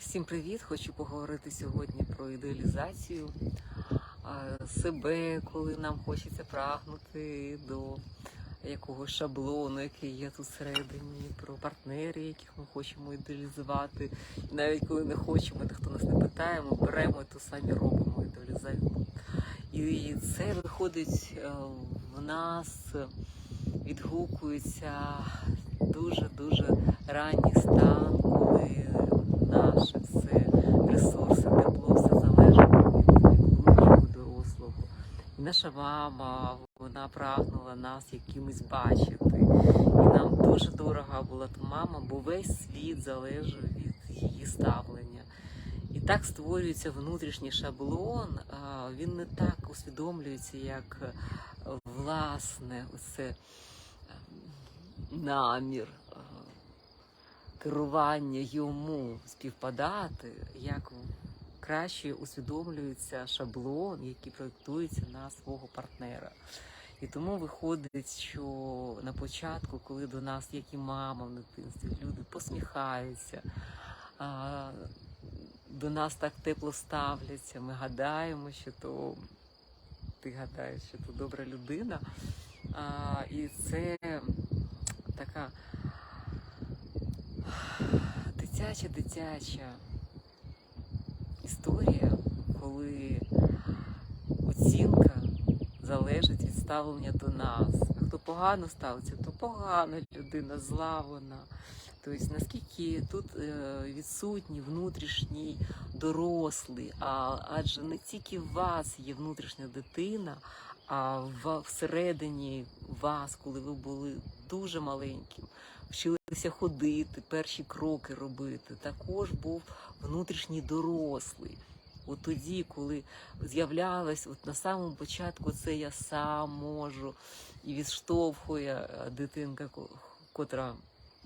Всім привіт! Хочу поговорити сьогодні про ідеалізацію себе, коли нам хочеться прагнути до якогось шаблону, який є тут всередині, про партнерів, яких ми хочемо ідеалізувати. І навіть коли не хочемо, ніхто нас не питає, ми беремо і то самі робимо, ідеалізуємо. І це виходить е, в нас, відгукується дуже-дуже ранній стан, наше все ресурси, тепло, все залежить від внутрішнього дорослого. І наша мама, вона прагнула нас якимось бачити. І нам дуже дорога була мама, бо весь світ залежав від її ставлення. І так створюється внутрішній шаблон, він не так усвідомлюється, як е, власне оце ем, намір е, керування йому співпадати, як краще усвідомлюється шаблон, який проєктується на свого партнера. І тому виходить, що на початку, коли до нас, як і мама в дитинстві, люди посміхаються, до нас так тепло ставляться, ми гадаємо, що то ти гадаєш, що то добра людина. І це така дитяча дитяча історія, коли оцінка залежить від ставлення до нас. Хто погано ставиться, то погана людина, зла вона. Тобто наскільки тут е, відсутній внутрішній дорослий, а адже не тільки в вас є внутрішня дитина, а в всередині вас, коли ви були дуже маленьким, ходити, перші кроки робити, також був внутрішній дорослий. От тоді, коли з'являлась, от на самому початку це я сам можу, і відштовхує е, дитинка, ко- котра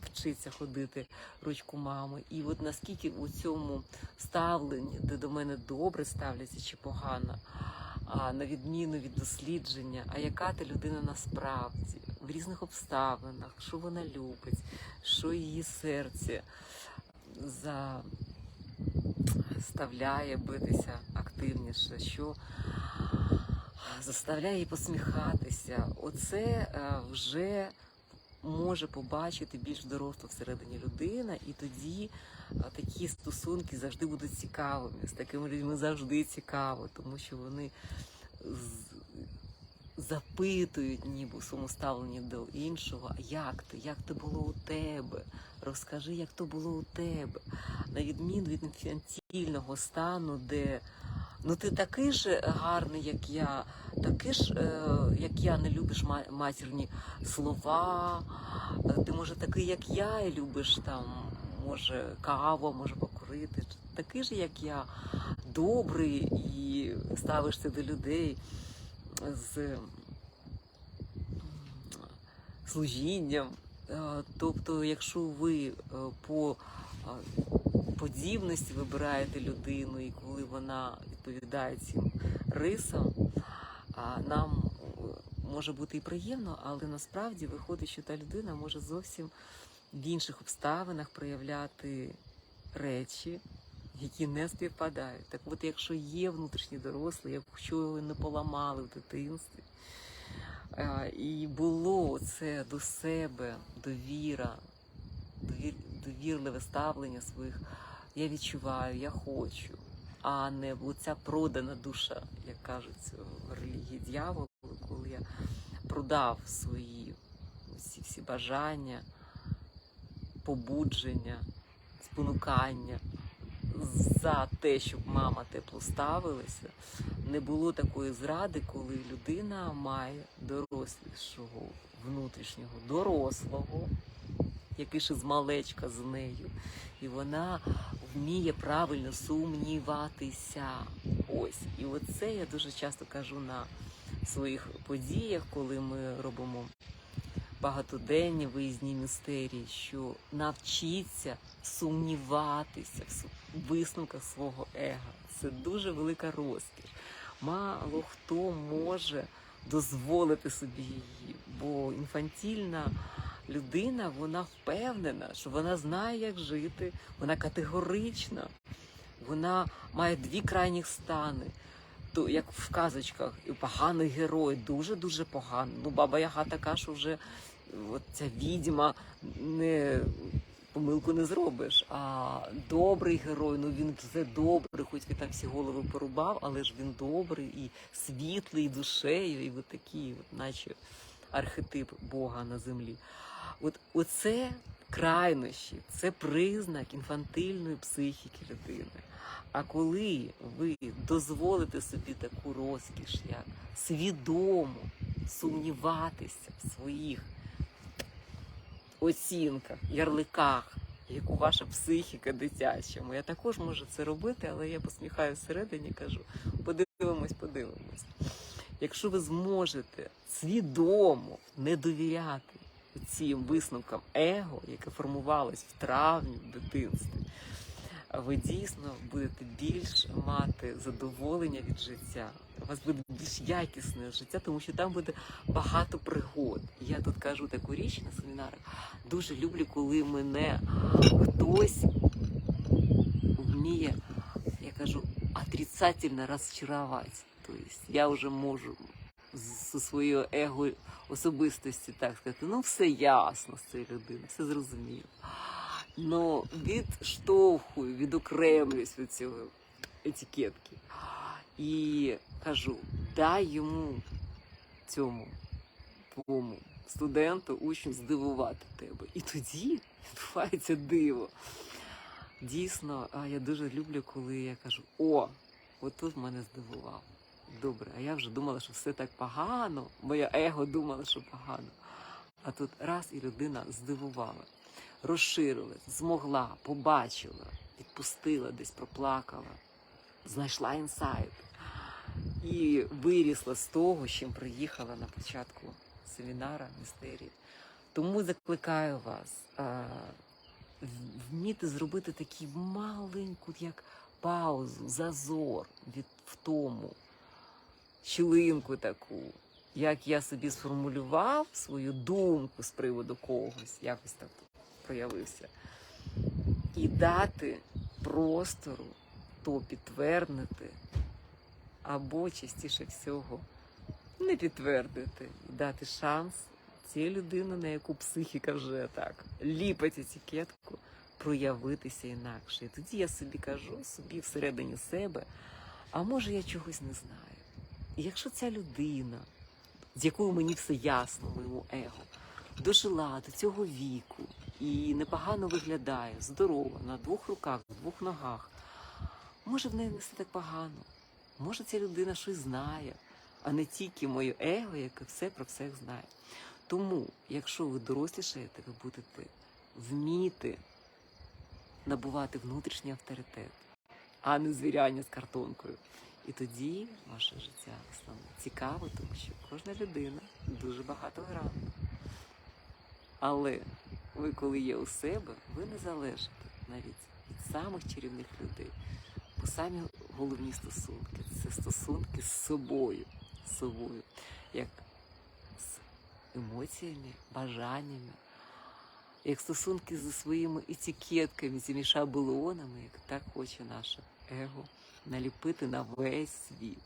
вчиться ходити ручку мами. І от наскільки у цьому ставленні, де до мене добре ставляться чи погано, на відміну від дослідження, а яка ти людина насправді в різних обставинах, що вона любить, що її серце заставляє битися активніше, що заставляє її посміхатися. Оце е, вже може побачити більш доросла всередині людина, і тоді такі стосунки завжди будуть цікавими. З такими людьми завжди цікаво, тому що вони запитують ніби у своєму ставленні до іншого, як ти, як то було у тебе? Розкажи, як то було у тебе. На відміну від інфантільного стану, де ну ти такий ж гарний, як я, такий ж, е, як я, не любиш матірні слова. Е, Ти може такий, як я, і любиш там, може, каву, може покурити. Такий ж, як я, добрий і ставишся до людей з служінням. Е, Тобто, якщо ви по подібності вибираєте людину, і коли вона відповідає цим рисам, нам е, може бути і приємно, але насправді виходить, що та людина може зовсім в інших обставинах проявляти речі, які не співпадають. Так от, якщо є внутрішній дорослий, якщо його не поламали в дитинстві, і було це до себе довіра, довір, довірливе ставлення своїх, я відчуваю, я хочу, а не ця продана душа, як кажуть в релігії дьяволу, коли я продав свої всі, всі бажання, побудження, спонукання за те, щоб мама тепло ставилася, не було такої зради, коли людина має дорослішого внутрішнього дорослого, який ще з малечка з нею, і вона вміє правильно сумніватися. Ось, і оце я дуже часто кажу на своїх подіях, коли ми робимо багатоденні виїзні містерії, що навчіться сумніватися в висновках свого ега. Це дуже велика розкіш. Мало хто може дозволити собі її, бо інфантільна людина вона впевнена, що вона знає, як жити, вона категорична, вона має дві крайніх стани. То як в казочках, і поганий герой, дуже дуже поганий. Ну, баба Яга така, що вже от ця відьма не помилку не зробиш. А добрий герой, ну він все добрий, хоч він там всі голови порубав, але ж він добрий і світлий і душею, і от такий, от, наче архетип Бога на землі. От оце крайнощі, це признак інфантильної психіки людини. А коли ви дозволите собі таку розкіш, як свідомо сумніватися в своїх оцінках, ярликах, яку ваша психіка дитяча, я також можу це робити, але я посміхаю всередині кажу: подивимось, подивимось. Якщо ви зможете свідомо не довіряти цим висновкам его, яке формувалось в травні в дитинстві, ви дійсно будете більш мати задоволення від життя. У вас буде більш якісне життя, тому що там буде багато пригод. Я тут кажу таку річ на семінарах. Дуже люблю, коли мене хтось вміє, я кажу, отрицательно розчарувати. Тобто я вже можу зі своєю его особистості так сказати, ну все ясно з цією людиною, все зрозуміло. Ну, відштовхую, відокремлююсь від цього етикетки. І кажу, дай йому цьому твоєму студенту, учню здивувати тебе. І тоді відбувається диво. Дійсно, я дуже люблю, коли я кажу: о, от тут мене здивував. Добре, а я вже думала, що все так погано, моє его думало, що погано. А тут раз і людина здивувала, розширила, змогла, побачила, відпустила, десь проплакала, знайшла інсайт і вирісла з того, з чим приїхала на початку семінара містерії. Тому закликаю вас а, вміти зробити таку маленьку, як паузу, зазор від втому, щілинку таку, як я собі сформулював свою думку з приводу когось, якось так проявився, і дати простору то підтвердити, або частіше всього не підтвердити, і дати шанс цій людині, на яку психіка вже так ліпить етикетку, проявитися інакше. І тоді я собі кажу, собі всередині себе, а може я чогось не знаю. Якщо ця людина, з якою мені все ясно, моєму его, дожила до цього віку і непогано виглядає, здорова, на двох руках, в двох ногах, може в неї не все так погано. Може ця людина щось знає, а не тільки моє его, яке все про всіх знає. Тому, якщо ви дорослішаєте, ви будете вміти набувати внутрішній авторитет, а не звіряння з картонкою. І тоді ваше життя стане цікаво, тому що кожна людина дуже багатогранна. Але ви, коли є у себе, ви не залежите навіть від самих чарівних людей. Бо самі головні стосунки це стосунки з собою, з собою, як з емоціями, бажаннями, як стосунки зі своїми етикетками, цими шаблонами, як так хоче наше его наліпити на весь світ.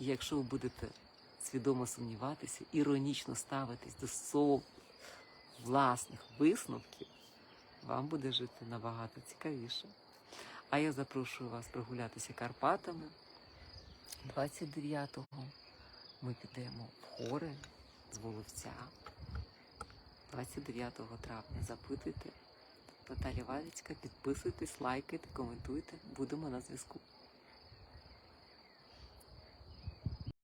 І якщо ви будете свідомо сумніватися, іронічно ставитись до сов власних висновків, вам буде жити набагато цікавіше. А я запрошую вас прогулятися Карпатами. 29-го ми підемо в гори з Воловця. 29 травня запитуйте. Наталі Валицька, підписуйтесь, лайкайте, коментуйте. Будемо на зв'язку.